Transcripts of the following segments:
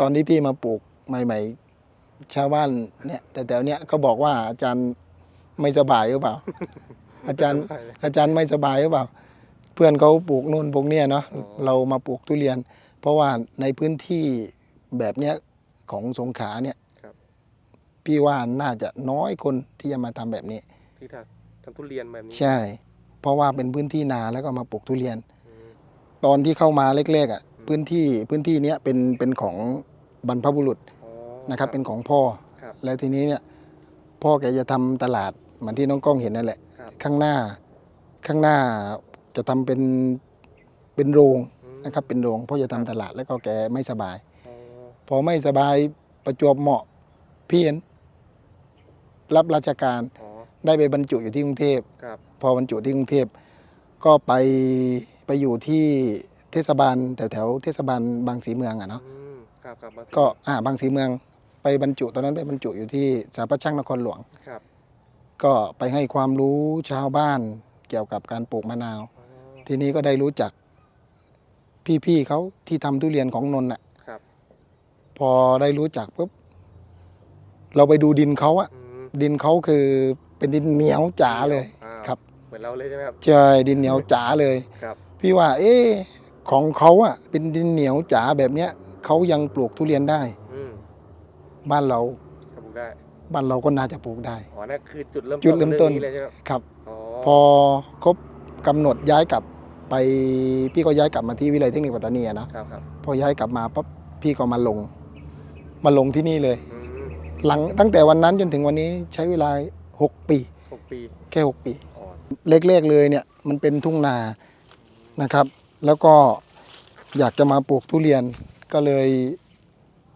ตอนที่พี่มาปลูกใหม่ ๆ ชาวบ้านเนี่ยแต่แถวเนี้ยก็บอกว่าอาจารย์ไม่สบายหรือเปล่า อาจารย์อาจารย์ไม่สบายหรือเปล่า เพื่อนเขาปลูกนู่นปลูกเนี่ยเนาะอ๋อเรามาปลูกทุเรียน เพราะว่าในพื้นที่แบบเนี้ยของสงขลาเนี่ยครับ พี่ว่าน่าจะน้อยคนที่จะมาทำแบบนี้ ที่ทำทำทุเรียนแบบนี้ใช่ เพราะว่าเป็นพื้นที่นาแล้วก็มาปลูกทุเรียน อืม ตอนที่เข้ามาเล็กๆอะ อืม พื้นที่พื้นที่เนี้ยเป็นเป็นของ บรรพบุรุษอ๋อนะครับเป็นของพ่อ ครับ แล้วทีนี้เนี่ยพ่อแกจะทำตลาดเหมือนที่น้องกล้องเห็นนั่นแหละ ครับข้างหน้าข้างหน้าจะทำเป็นเป็นโรงอืมนะครับเป็นโรงพ่อจะทำตลาดแล้วก็แกไม่สบาย อ๋อพอไม่สบายประจวบเหมาะพี่เห็นรับราชการอ๋อได้ไปบรรจุอยู่ที่กรุงเทพ ครับพอบรรจุที่กรุงเทพก็ไปไปอยู่ที่เทศบาลแถวแถวๆเทศบาลบางสีเมืองอะเนาะอืม ครับครับบางทีก็อ่าบางสีเมืองไปบรรจุตอนนั้นไปบรรจุอยู่ที่สาพัช่างนครหลวง ครับก็ไปให้ความรู้ชาวบ้านเกี่ยวกับการปลูกมะนาว อ๋อทีนี้ก็ได้รู้จักพี่ๆเขาที่ทำทุเรียนของนนท์อะ ครับพอได้รู้จักปุ๊บเราไปดูดินเขาอะอืมดินเขาคือเป็นดินเหนียวจ๋าเลยอ้าวครับ เหมือนเราเลยใช่ไหมครับ ใช่ดินเหนียวจ๋าเลย ครับ พี่ว่า เอ๊ะของเขาอะเป็นดินเหนียวจ๋าแบบเนี้ย เขายังปลูกทุเรียนได้ อืมบ้านเราครับผมได้บ้านเราก็น่าจะปลูกได้ อ๋อนั่นคือจุดเริ่มจุดเริ่มต้นของรื่องเลยใช่ไหมครับครับ อ๋อพอครบกำหนดย้ายกลับไปพี่ก็ย้ายกลับมาที่วิเลยเทคนิคปัตตานีอะเนาะครับครับพอย้ายกลับมาปั๊บพี่ก็มาลง มาลงที่นี่เลย อืมหลังตั้งแต่วันนั้นจนถึงวันนี้ใช้เวลา 6 ปี หกปีแค่ 6 ปี อ๋อเล็กๆเลยเนี่ยมันเป็นทุ่งนานะครับ แล้วก็อยากจะมาปลูกทุเรียน ก็เลย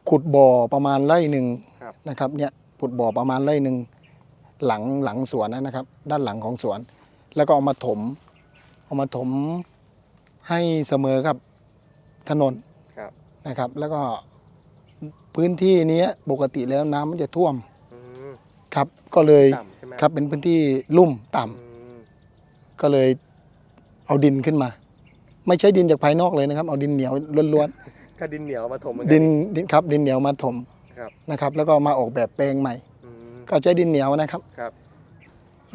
ขุดบ่อประมาณไร่หนึ่งครับนะครับเนี่ยขุดบ่อประมาณไร่หนึ่งหลังหลังสวนนะครับ ด้านหลังของสวน แล้วก็เอามาถม เอามาถมให้เสมอกับถนนครับ นะครับ แล้วก็พื้นที่เนี้ยปกติแล้วน้ำมันจะท่วมอืมครับ ก็เลยต่ำใช่ไหมครับเป็นพื้นที่ลุ่มต่ำ อืมก็เลยเอาดินขึ้นมา ไม่ใช่ดินจากภายนอกเลยนะครับ เอาดินเหนียวล้วน ก็ดินเหนียวมาถมเหมือนๆกัดินดินครับดินเหนียวมาถมครับนะครับ แล้วก็มาออกแบบแปลงใหม่ อืมก็ใช้ดินเหนียวนะครับ ครับ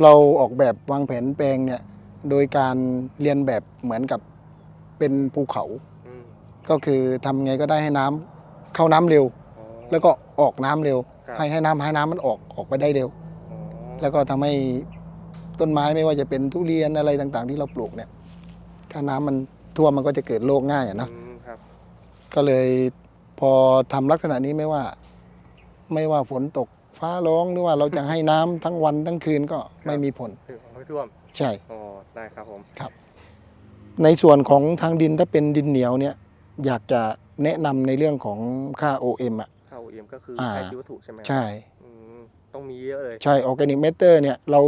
เราออกแบบวางแผนแปลงเนี่ย โดยการเรียนแบบเหมือนกับเป็นภูเขา อืมก็คือทำไงก็ได้ให้น้ำเข้าน้ำเร็ว อ๋อ แล้วก็ออกน้ำเร็ว ครับ ให้ให้น้ำให้น้ำมันออกออกไปได้เร็ว อ๋อแล้วก็ทำให้ต้นไม้ไม่ว่าจะเป็นทุเรียนอะไรต่างๆ ที่เราปลูกเนี่ย ถ้าน้ำมันท่วมมันก็จะเกิดโรคง่ายอะเนาะอืมครับ ก็เลยพอทำลักษณะนี้ไม่ว่า ไม่ว่าฝนตกฟ้าร้องหรือว่าเราจะให้น้ำทั้งวันทั้งคืนก็ไม่มีผลคือไม่ท่วม ใช่อ๋อได้ครับผมในส่วนของทางดินถ้าเป็นดินเหนียวเนี่ย อยากจะแนะนำในเรื่องของค่า OM อะค่า OEM ก็คืออาใช้ชีววัตถุใช่ไหมครับใช่อืมต้องมีเยอะเลย ใช่ออร์แกนิกเมเตอร์เนี่ยเรา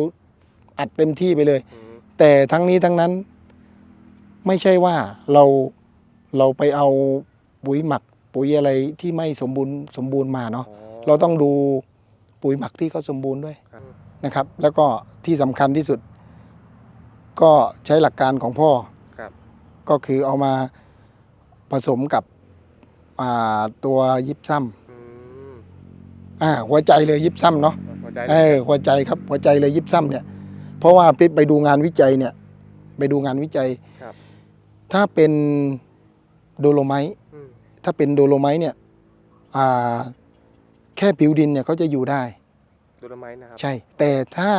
อัดเต็มที่ไปเลยอืมแต่ทั้งนี้ทั้งนั้น ไม่ใช่ว่าเราเราไปเอา ปุ๋ยหมัก ปุ๋ยอะไรที่ไม่สมบูรณ์สมบูรณ์มาเนาะอ๋อเราต้องดูปุ๋ยหมักที่เขาสมบูรณ์ด้วยครับนะครับ แล้วก็ที่สำคัญที่สุด ก็ใช้หลักการของพ่อครับก็คือเอามาผสมกับอ่าตัวยิบซ้อืมำอ่าหัวใจเลยยิบซ้ำเนาะหัวใจเออหัวใจครับ หัวใจเลยยิบซ้ำเนี่ย เพราะว่าไปไปดูงานวิจัยเนี่ย ไปดูงานวิจัยครับถ้าเป็นโดโลไมต์อืม ถ้าเป็นโดโลไมต์เนี่ยอ่าแค่ผิวดินเนี่ยเขาจะอยู่ได้ ดูดไม้นะครับ ใช่ แต่ถ้า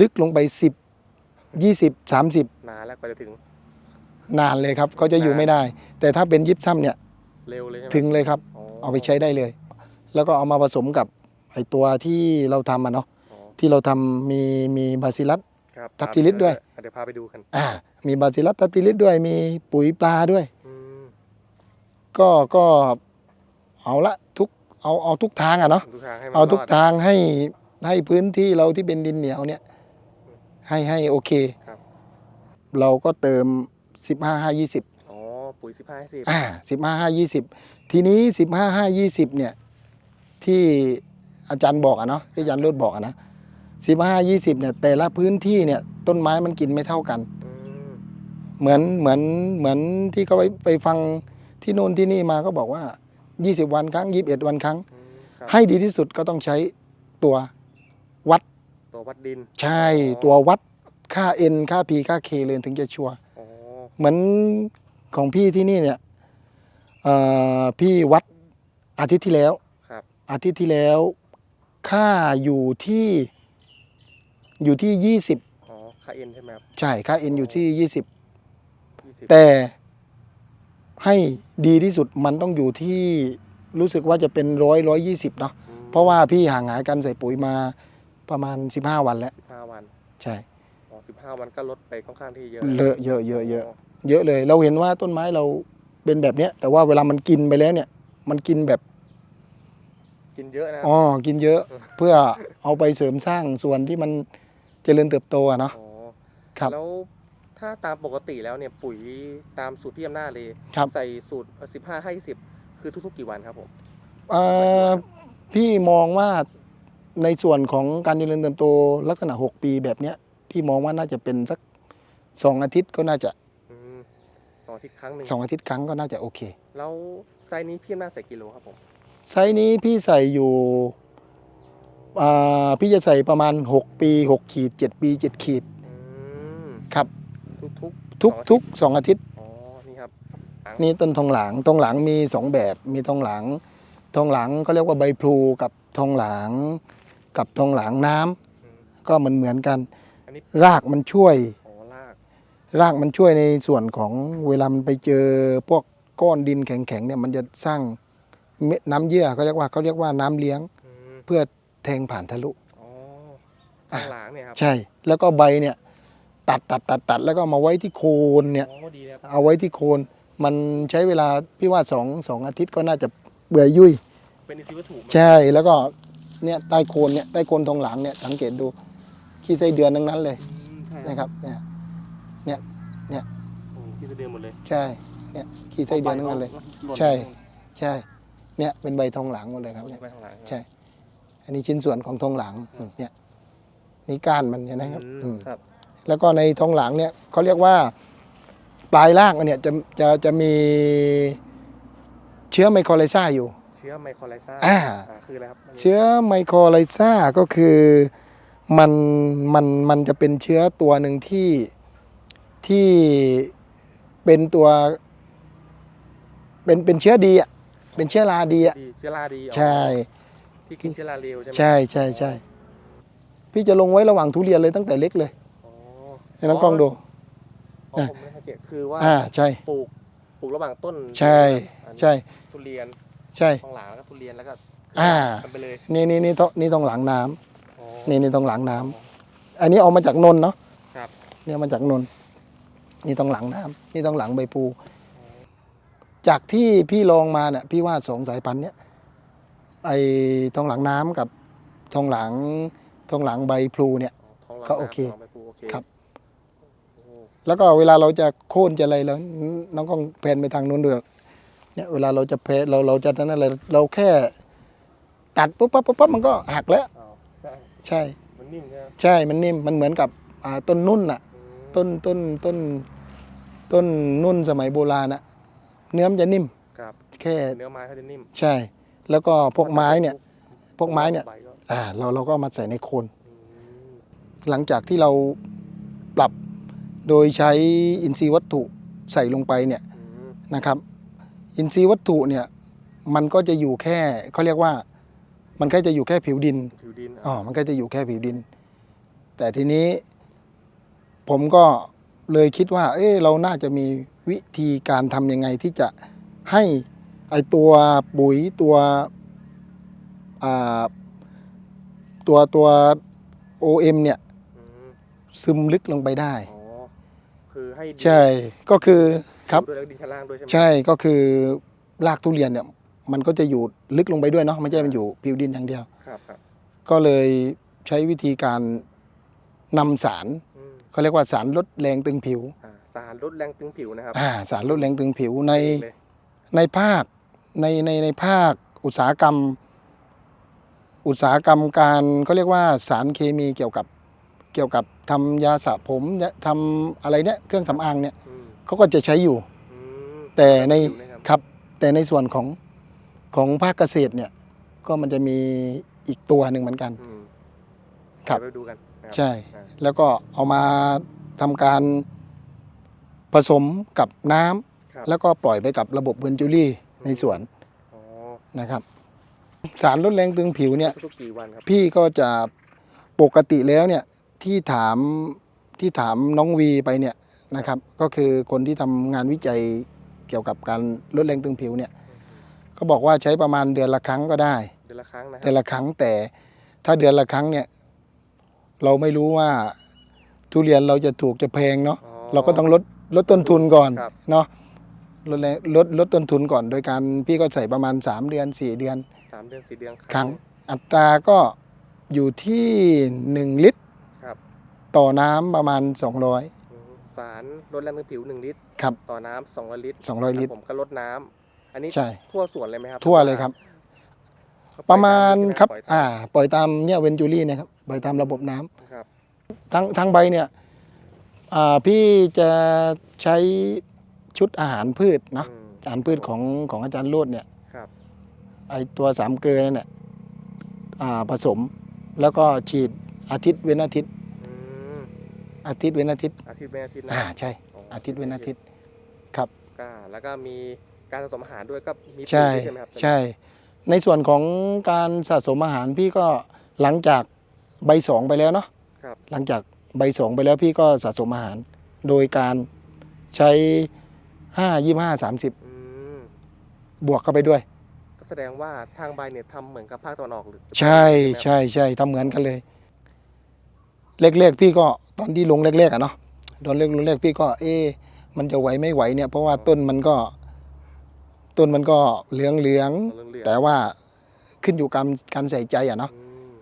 ลึกลงไป 10 20 30 นานแล้วกว่าจะถึง นานเลยครับเขาจะอยู่ไม่ได้ แต่ถ้าเป็นยิบซ้ำเนี่ยเร็วเลยใช่ไหมถึงเลยครับ เอาไปใช้ได้เลย แล้วก็เอามาผสมกับไอตัวที่เราทำอะเนาะอ๋อที่เราทำมีมีบาซิลัสครับทับทิลิสด้วย เดี๋ยวพาไปดูกัน อ่ามีบาซิลัสทับทิลิสด้วยมีปุ๋ยปลาด้วยอืม ก็ก็เอาละทุกเอาเอาทุกทางอะเนาะทุกทางให้มันเอาทุกรด ทางให้ให้พื้นที่เราที่เป็นดินเหนียวเนี่ย ให้ให้โอเค ครับ เราก็เติม 15 5 20อ๋อปุ๋ยสิบห้าสิบอ่า15 5 20 ทีนี้ 15 5 20 เนี่ย ที่อาจารย์บอกอะเนาะที่อาจารย์รุดบอกอะนะ15 20 เนี่ย แต่ละพื้นที่เนี่ย ต้นไม้มันกินไม่เท่ากัน อืมเหมือนเหมือนเหมือนที่เขาไปไปฟัง ที่โน่นที่นี่มาก็บอกว่า 20 วันครั้ง 21 วันครั้งอืมครับให้ดีที่สุดก็ต้องใช้ตัววัดตัววัดดิน ใช่อ๋อ ตัววัดค่า N ค่า P ค่า K เลยถึงจะชัวร์อ๋อเหมือนของพี่ที่นี่เนี่ยเอ่อพี่วัดอาทิตย์ที่แล้ว ครับ อาทิตย์ที่แล้ว ค่าอยู่ที่อยู่ที่20อ๋อค่าเอ็นใช่ไหมครับใช่ค่า N อยู่ที่ 20 ยี่สิบแต่ ให้ดีที่สุดมันต้องอยู่ที่รู้สึกว่าจะเป็นร้อยร้อยยี่สิบเนาะอืมเพราะว่าพี่ห่างหายกันใส่ปุ๋ยมาประมาณ 15 วันแล้วสิบห้าวันใช่อ๋อสิบห้าวันก็ลดไปค่อนข้างที่เยอะเลอะเยอะเยอะเยอะเยอะเลย เราเห็นว่าต้นไม้เราเป็นแบบเนี้ย แต่ว่าเวลามันกินไปแล้วเนี่ย มันกินแบบ กินเยอะนะอ๋อกินเยอะ เพื่อเอาไปเสริมสร้างส่วนที่มันเจริญเติบโตอะเนาะอ๋อครับแล้ว ถ้าตามปกติแล้วเนี่ยปุ๋ยตามสูตรพี่อำนาจเลยครับ ใส่สูตรสิบห้าให้สิบคือทุก ๆ กี่วันครับผม เอ่อพี่มองว่าในส่วนของการเจริญเติบโตลักษณะ 6 ปีแบบเนี้ยพี่มองว่าน่าจะเป็นสักสองอาทิตย์ก็น่าจะอืมสองอาทิตย์ครั้งหนึ่งสองอาทิตย์ครั้งก็น่าจะโอเค แล้วไซส์นี้พี่อำนาจใส่กิโลครับผมไซส์นี้พี่ใส่อยู่อ่าพี่จะใส่ประมาณ 6 ปี 6 ขีด 7 ปี 7 ขีดอืมครับ ทุกๆทุกสองอาทิทุตกย์สองอาทิตย์อ๋อนี่ครับนี่ต้นทองหลางทองหลางมีสองแบบ มีทองหลางทองหลางเขาเรียกว่าใบพลูกับทองหลางกับทองหลางน้ำอืมก็เหมือนเหมือนกันอันนี้รากมันช่วยอ๋อลากรากมันช่วยในส่วนของเวลามันไปเจอพวกก้อนดินแข็งๆเนี่ยมันจะสร้างเม็ดน้ำเยื่อเขาเรียกว่าเขาเรียกว่าน้ำเลี้ยงอืมเพื่อแทงผ่านทะลุอ๋อข้างหลังเนี่ยครับใช่แล้วก็ใบเนี่ย ตัดตัดตัดตัดแล้วก็มาไว้ที่โคนเนี่ยอ๋อดีนะครับเอาไว้ที่โคน มันใช้เวลาพี่ว่าสองสองอาทิตย์ก็น่าจะเบื่อยุ่ย เป็นอินทรีย์วัตถุไหมใช่แล้วก็เนี่ยใต้โคนเนี่ยใต้โคนทองหลังเนี่ยสังเกตดูขี้ไส้เดือนทั้งนั้นเลยอืมใช่นะครับเนี่ยโอ้ที่จะเดือนหมดเลยใช่เนี่ยขี้ไส้เดือนทั้งนั้นเลยหล่นใช่ ใช่เนี่ยเป็นใบทองหลังหมดเลยครับเนี่ย ไปข้างหลังใช่ อันนี้ชิ้นส่วนของทองหลังอืมเนี่ยนี่ก้านมันเนี่ยนะครับอืมอืมครับ แล้วก็ในทองหลังเนี่ยเขาเรียกว่าปลายรากมันเนี่ยจะจะจะมีเชื้อไมโครไลซ่าอยู่ เชื้อไมโครไลซ่าอ่า คืออะไรครับเชื้อไมโครไลซ่าก็คือมันมันมันจะเป็นเชื้อตัวหนึ่งที่ที่เป็นตัว เป็นเป็นเชื้อดีอะเป็นเชื้อราดีอะดีเชื้อราดีอ๋อใช่ ที่กินเชื้อราเร็วใช่ไหมใช่ใช่ใช่พี่จะลงไว้ระหว่างทุเรียนเลยตั้งแต่เล็กเลยอ๋อ ให้น้องกล้องดูอ๋อผมไม่สังเกตคือว่าอ่าใช่ ปลูกปลูกระหว่างต้นใช่ อันนี้ใช่ ทุเรียนใช่ ทองหลางแล้วก็ทุเรียนแล้วก็อ่า กันไปเลยนี่นี่นี่ต้องนี่ต้องหลังน้ำอ๋อ นี่นี่ต้องหลังน้ำอันนี้เอามาจากนนท์เนาะครับ เนี่ยมาจากนนท์นี่ต้องหลังน้ำนี่ต้องหลังใบปู จากที่พี่ลองมาเนี่ยพี่ว่าสองสายพันธุ์เนี้ยไอ้ทองหลังน้ำกับทองหลังทองหลังใบพลูเนี่ย ทองหลางก็โอเคทองหลางใบพลูโอเคครับโอ้ แล้วก็เวลาเราจะโค่นจะอะไรแล้วน้องก็แพนไปทางนู้นด้วยเนี่ยเวลาเราจะเพนเราเราจะนั่นอะไรเราแค่ตัดปุ๊บปั๊บปุ๊บปั๊บมันก็หักแล้วอ้าวใช่ใช่ มันนิ่มใช่ไหมใช่มันนิ่มมันเหมือนกับอ่าต้นนุ่นน่ะ อืมต้นต้นต้นต้นนุ่นสมัยโบราณน่ะเนื้อมันจะนิ่ม ครับแค่เนื้อไม้เขาจะนิ่มใช่ แล้วก็พวกไม้เนี่ย พวกไม้เนี่ย ใบก็อ่า เราเราก็เอามาใส่ในโคน อืมหลังจากที่เราปรับ โดยใช้อินทรีย์วัตถุใส่ลงไปเนี่ยอืมนะครับ อินทรีย์วัตถุเนี่ยมันก็จะอยู่แค่เขาเรียกว่า มันก็จะอยู่แค่ผิวดินผิวดินอ๋อมันก็จะอยู่แค่ผิวดิน แต่ทีนี้ ผมก็เลยคิดว่า เอ้เราน่าจะมีวิธีการทำยังไงที่จะให้ไอตัวปุ๋ยตัวอ่าตัวตัว OM เนี่ยอืมซึมลึกลงไปได้อ๋อคือ ให้ดินใช่ก็คือครับ ด้วยแล้วก็ดินชั้นล่างด้วยใช่ไหมใช่ก็คือรากทุเรียนเนี่ย มันก็จะอยู่ลึกลงไปด้วยเนาะไม่ใช่มันอยู่ผิวดินอย่างเดียว ครับครับก็เลยใช้วิธีการนำสารอืมเขาเรียกว่าสารลดแรงตึงผิวอ่าสารลดแรงตึงผิวนะครับอ่าสารลดแรงตึงผิวใน เลยในภาคในในในภาคอุตสาหกรรม อุตสาหกรรมการเขาเรียกว่าสารเคมีเกี่ยวกับเกี่ยวกับทำยาสระผมทำอะไรเนี่ยเครื่องสำอางเนี่ยอืมเขาก็จะใช้อยู่อืมแต่ในผิวะครับครับแต่ในส่วนของของภาคเกษตรเนี่ย ก็มันจะมีอีกตัวหนึ่งเหมือนกันอืมครับเดี๋ยวไปดูกันนะครับใช่อ่าแล้วก็เอามาทำการผสมกับน้ำครับแล้วก็ปล่อยไปกับระบบเวนจูรี่ในสวนอ๋อนะครับ สารลดแรงตึงผิวเนี่ยทุกๆกี่วันครับพี่ก็จะปกติแล้วเนี่ย ที่ถามที่ถามน้องวีไปเนี่ยนะครับก็คือคนที่ทำงานวิจัยเกี่ยวกับการลดแรงตึงผิวเนี่ยก็บอกว่าใช้ประมาณเดือนละครั้งก็ได้ เดือนละครั้งนะคเดืรัอนละครั้งแต่ถ้าเดือนละครั้งเนี่ยเราไม่รู้ว่าทุเรียนเราจะถูกจะแพงเนาะอ๋อเราก็ต้องลดลดต้นทุนก่อนครับเนาะลดแรงลดลดต้นทุนก่อน โดยการพี่ก็ใส่ประมาณ 3 เดือน 4 เดือนสามเดือนสี่เดือนครั้ง อัตราก็อยู่ที่ 1 ลิตรครับ ต่อน้ำประมาณ 200อืมสารลดแรงตึงผิวหนึ่งลิตร ครับ ต่อน้ำสองร้อยลิตร200 ลิตร ผมก็ลดน้ำอันนี้ใช่ ทั่วสวนเลยไหมครับทั่วเลยครับเขาประมาณปล่อยตครับ ปล่อยตอ่า ปล่อยตามเนี่ยเวนจูรี่นะครับ ปล่อยตามระบบน้ำ ครับ ทั้งทั้งใบเนี่ยอ่าพี่จะใช้ชุดอาหารพืชเนาะอืม อาหารพืชของของอาจารย์โรดเนี่ยครับ ไอตัวสามเกลือนั่นเนี่ยอ่าผสมแล้วก็ฉีดอาทิตย์เว้นอาทิตย์อืม อาทิตย์เว้นอาทิตย์อาทิตย์เป็นอาทิตย์นะอ่าใช่ อาทิตย์เว้นอาทิตย์ครับ ก็แล้วก็มีการผสมอาหารด้วยก็มีใช่ปุ๋ยด้วยใช่ไหมครับใช่ ในส่วนของการสะสมอาหารพี่ก็หลังจากใบสองไปแล้วเนาะครับหลังจากใบสองไปแล้วพี่ก็สะสมอาหาร โดยการใช้ห้ายี่ห้าสามสิบอืมบวกเข้าไปด้วย ก็แสดงว่าทางใบเนี่ยทำเหมือนกับภาคตะวันออกหรือใช่ไหมครับใช่ใช่ทำเหมือนกันเลยแรกๆพี่ก็ ตอนที่ลงแรกๆอะเนาะตอนเรกลงแรกพี่ก็ เอ๊ะมันจะไหวไม่ไหวเนี่ยเพราะว่าต้นมันก็ ต้นมันก็เหลืองเหลืองๆเหลืองๆแต่ว่าขึ้นอยู่กับการใส่ใจอะเนาะอืม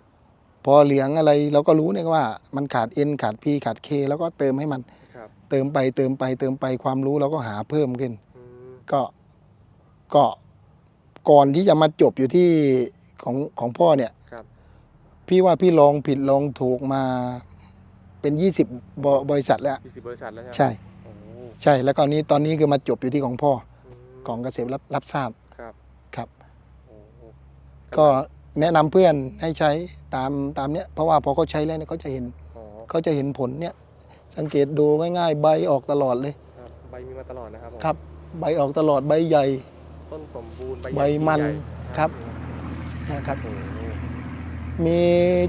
พอเหลืองอะไรเราก็รู้เนี่ยว่า มันขาดเอ็นขาดพีขาดเคแล้วก็เติมให้มัน ครับเติมไปเติมไปเติมไปความรู้เราก็หาเพิ่มขึ้น อืมก็ก็ก่อนที่จะมาจบอยู่ที่ของของพ่อเนี่ย ครับพี่ว่าพี่ลองผิดลองถูกมา เป็นยี่สิบบริษัทแล้วยี่สิบบริษัทแล้วใช่ไหมใช่ โอ้ใช่ แล้วก็นี้ตอนนี้คือมาจบอยู่ที่ของพ่ออืมของเกษตรรับรับทราบครับครับ โอ้ก็แนะนำเพื่อนให้ใช้ตามตามเนี้ยเพราะว่าพอเขาใช้แล้วเนี่ยเขาจะเห็นอ๋อเขาจะเห็นผลเนี่ยสังเกตดูง่าย ๆ ใบออกตลอดเลย ครับใบมีมาตลอดนะครับผมครับ ใบออกตลอดใบใหญ่ ต้นสมบูรณ์ใบใบมันใหญ่ครับ นะครับ โอ้โห มี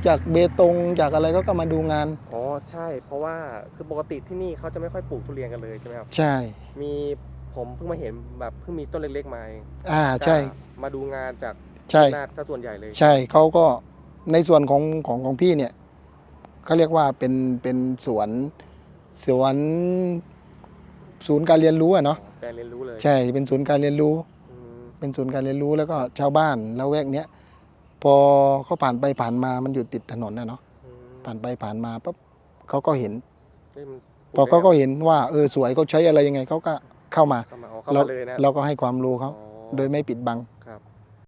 จากเบตงจากอะไรก็ก็มาดูงาน อ๋อใช่ เพราะว่าคือปกติที่นี่เขาจะไม่ค่อยปลูกทุเรียนกันเลยใช่ไหมครับใช่ มีผมเพิ่งมาเห็นแบบเพิ่งมีต้นเล็กๆมาเองอ่าใช่ก็มาดูงานจากใช่นาดซะส่วนใหญ่เลย ใช่เขาก็ในส่วนของของของพี่เนี่ยเขาเรียกว่าเป็นเป็นสวนสวนศูนย์การเรียนรู้อะเนาะอ๋อแปลงเรียนรู้เลย ใช่เป็นศูนย์การเรียนรู้อืมเป็นศูนย์การเรียนรู้แล้วก็ชาวบ้านแล้วแวกเนี้ย พอเขาผ่านไปผ่านมามันอยู่ติดถนนนะเนาะอืมผ่านไปผ่านมาปั๊บเขาก็เห็นเฮ้ยมันพอเขาก็เห็นว่าเออสวยเขาใช้อะไรยังไงเขาก็เข้ามาเข้ามาอ๋อเข้าเรามาเลยนะเราก็ให้ความรู้เขาอ๋อโดยไม่ปิดบังครับ